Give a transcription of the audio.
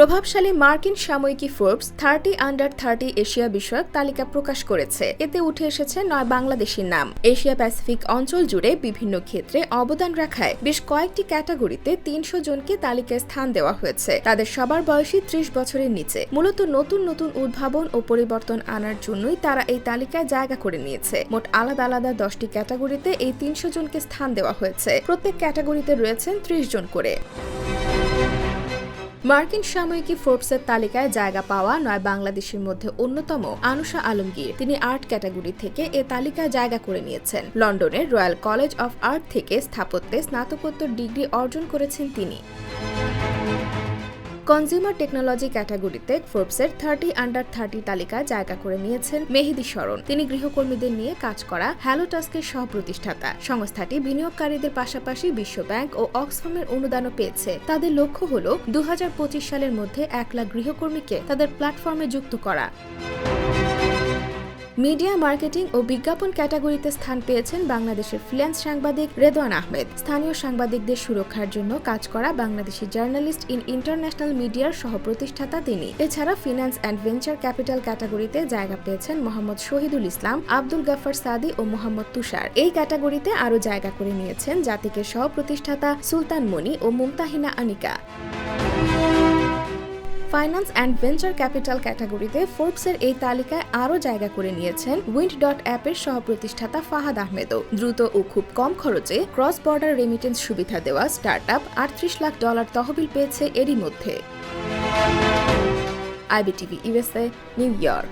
প্রভাবশালী মার্কিন সাময়িকী Forbes thirty under thirty Asia বিষয়ক তালিকা প্রকাশ করেছে। এতে উঠে এসেছে নয় বাংলাদেশের নাম। এশিয়া প্যাসিফিক অঞ্চল জুড়ে বিভিন্ন ক্ষেত্রে অবদান রাখায় বেশ কয়েকটি ক্যাটাগরিতে তিনশো জনকে তালিকায় স্থান দেওয়া হয়েছে। তাদের সবার বয়সী ত্রিশ বছরের নিচে। মূলত নতুন নতুন উদ্ভাবন ও পরিবর্তন আনার জন্যই তারা এই তালিকায় জায়গা করে নিয়েছে। মোট আলাদা আলাদা দশটি ক্যাটাগরিতে এই তিনশো জনকে স্থান দেওয়া হয়েছে। প্রত্যেক ক্যাটাগরিতে রয়েছেন ত্রিশ জন করে। মার্কিন সাময়িকী ফোর্বসের তালিকায় জায়গা পাওয়া নয় বাংলাদেশের মধ্যে অন্যতম আনুষা আলমগীর। তিনি আর্ট ক্যাটাগরি থেকে এ তালিকায় জায়গা করে নিয়েছেন। লন্ডনের রয়্যাল কলেজ অফ আর্ট থেকে স্থাপত্যে স্নাতকোত্তর ডিগ্রি অর্জন করেছেন তিনি। কনজিউমার টেকনোলজি ক্যাটাগরিতে ফোর্বসের থার্টি আন্ডার থার্টি তালিকায় জায়গা করে নিয়েছেন মেহেদি স্মরণ তিনি গৃহকর্মীদের নিয়ে কাজ করা হ্যালো টাস্কের সহ প্রতিষ্ঠাতা সংস্থাটি বিনিয়োগকারীদের পাশাপাশি বিশ্বব্যাংক ও অক্সফামের অনুদানও পেয়েছে। তাদের লক্ষ্য হল দু হাজার পঁচিশ সালের মধ্যে এক লাখ গৃহকর্মীকে তাদের প্ল্যাটফর্মে যুক্ত করা। মিডিয়া মার্কেটিং ও বিজ্ঞাপন ক্যাটাগরিতে স্থান পেয়েছেন বাংলাদেশের ফ্রিল্যান্স সাংবাদিক রেদওয়ান আহমেদ। স্থানীয় সাংবাদিকদের সুরক্ষার জন্য কাজ করা বাংলাদেশি জার্নালিস্ট ইন ইন্টারন্যাশনাল মিডিয়ার সহ প্রতিষ্ঠাতা তিনি। এছাড়া ফিনান্স অ্যান্ড ভেঞ্চার ক্যাপিটাল ক্যাটাগরিতে জায়গা পেয়েছেন মোহাম্মদ শহীদুল ইসলাম, আব্দুল গাফার সাদি ও মোহাম্মদ তুষার। এই ক্যাটাগরিতে আরও জায়গা করে নিয়েছেন জাতিকে সহ প্রতিষ্ঠাতা সুলতান মনি ও Mumtahina Anika. Finance and venture capital ক্যাটাগরিতে ফোর্বসের এই তালিকায় আরও জায়গা করে নিয়েছেন উইন্ড ডট অ্যাপের সহপ্রতিষ্ঠাতা ফাহাদ আহমেদও। দ্রুত ও খুব কম খরচে ক্রস বর্ডার রেমিটেন্স সুবিধা দেওয়া স্টার্ট আপ আটত্রিশ লাখ ডলার তহবিল পেয়েছে এরই মধ্যে। IBTV USA New York.